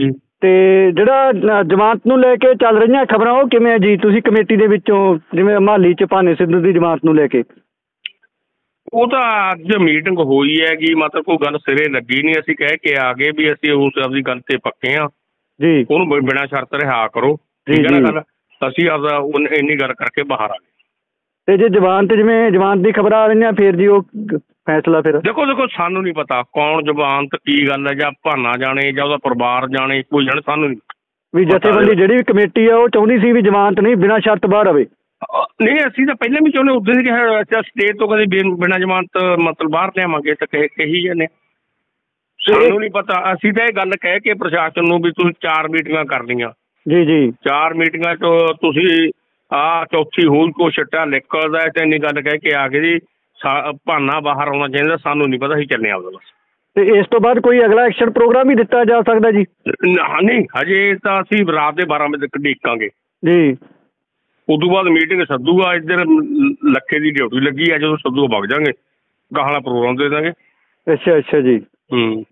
ਜੀ ਤੇ ਜਿਹੜਾ ਅ, ਜਮਾਨਤ ਨੂੰ ਲੈ ਕੇ ਚੱਲ ਰਹੀਆਂ ਖਬਰਾਂ ਉਹ ਕਿਵੇਂ ਜੀ? ਤੁਸੀਂ ਕਮੇਟੀ ਦੇ ਵਿੱਚੋਂ ਜਿਵੇਂ ਮਾਲੀ ਚ ਭਾਨੇ ਸਿੱਧੂ ਦੀ ਜਮਾਨਤ ਨੂੰ ਲੈ ਕੇ। ਉਹ ਤਾਂ ਅੱਜ ਮੀਟਿੰਗ ਹੋਈ ਹੈਗੀ ਮਤਲਬ ਕੋਈ ਗੱਲ ਸਿਰੇ ਲੱਗੀ ਨਹੀਂ। ਅਸੀਂ ਕਹਿ ਕੇ ਆ ਗਏ ਵੀ ਅਸੀਂ ਉਸ ਆਪਦੀ ਗੱਲ ਤੇ ਪੱਕੇ ਆ ਜੀ। ਉਹਨੂੰ ਬਿਨਾਂ ਸ਼ਰਤ ਰਿਹਾ ਕਰੋ। ਜੀ, ਠੀਕ ਹੈ। ਨਾ ਗੱਲ? ਅਸੀਂ ਆਪਦਾ ਇੰਨੀ ਗੱਲ ਕਰਕੇ ਬਾਹਰ ਆ ਗਏ। ਤੇ ਜੇ ਜਮਾਨਤ ਜਿਵੇਂ ਜਮਾਨਤ ਦੀ ਖਬਰਾਂ ਆ ਰਹੀਆਂ ਫਿਰ ਜੀ ਉਹ ਫੈਸਲਾ ਫਿਰ। ਦੇਖੋ ਦੇਖੋ ਸਾਨੂੰ ਨਹੀਂ ਪਤਾ ਕੌਣ ਜ਼ਬਾਨਤ ਕੀ ਗੱਲ ਹੈ ਜਾਂ ਭਾਨਾ ਜਾਣੇ ਜਾਂ ਉਹਦਾ ਪਰਿਵਾਰ ਜਾਣੇ ਕੋਈ ਜਾਣੇ ਸਾਨੂੰ ਨਹੀਂ ਵੀ ਜਥੇਬੰਦੀ ਜਿਹੜੀ ਵੀ ਕਮੇਟੀ ਆ ਉਹ ਚਾਹੁੰਦੀ ਸੀ ਵੀ ਜਮਾਨਤ ਨਹੀਂ ਬਿਨਾਂ ਸ਼ਰਤ ਬਾਹਰ ਆਵੇ। ਨਹੀਂ ਅਸੀਂ ਤਾਂ ਪਹਿਲਾਂ ਵੀ ਚਾਹੁੰਦੇ ਉਦੋਂ ਹੀ ਕਿਹਾ ਅੱਛਾ ਸਟੇਟ ਤੋਂ ਕਦੇ ਬਿਨ- ਜ਼ਮਾਨਤ ਮਤਲਬ ਬਾਹਰ ਲਿਆਵਾਂਗੇ ਤਾਂ ਕਹੀ ਕਹੀ ਜਾਂਦੇ ਸਾਨੂੰ ਨਹੀਂ ਪਤਾ। ਅਸੀਂ ਤਾਂ ਇਹ ਗੱਲ ਕਹਿ ਕੇ ਪ੍ਰਸ਼ਾਸਨ ਨੂੰ ਵੀ ਤੁਸੀਂ ਚਾਰ ਮੀਟਿੰਗਾਂ ਕਰ ਜੀ ਜੀ। ਚਾਰ ਮੀਟਿੰਗਾਂ ਤੋਂ ਤੁਸੀਂ ਆ ਚੌਥੀ ਹੋਲ ਕੋ ਛੱਟਾ ਲਿਖਦਾ ਤੇ ਇੰਨੀ ਗੱਲ ਕਹਿ ਕੇ ਆ ਗਏ ਜੀ ਸਾ- ਭਾਨਾ ਬਾਹਰ ਆਉਣਾ ਚਾਹੀਦਾ ਸਾਨੂੰ ਨਹੀਂ ਪਤਾ ਅਸੀਂ ਚੱਲੇ ਆਉਂਦਾ ਬਸ ਤੇ ਇਸ ਤੋਂ ਬਾਅਦ ਕੋਈ ਅਗਲਾ ਐਕਸ਼ਨ ਪ੍ਰੋਗਰਾਮ ਵੀ ਦਿੱਤਾ ਜਾ ਸਕਦਾ ਜੀ? ਨਾ- ਨਹੀਂ ਹਜੇ ਤਾਂ ਅਸੀਂ ਰਾਤ ਦੇ 12 ਵਜੇ ਤੱਕ ਢੀਕਾਂਗੇ ਜੀ। ਉਦੋਂ ਬਾਅਦ ਮੀਟਿੰਗ ਸੱਦੂਗਾ ਇੱਧਰ ਲੱਖੇ ਦੀ ਡਿਊਟੀ ਲੱਗੀ ਆ ਜਦੋਂ ਸੱਦੂਗਾ ਵਗ ਜਾਾਂਗੇ। ਗਾਹਾਂ ਪ੍ਰੋਗਰਾਮ ਦੇ ਦਾਂਗੇ। ਅੱਛਾ ਅੱਛਾ ਜੀ। ਹੂੰ।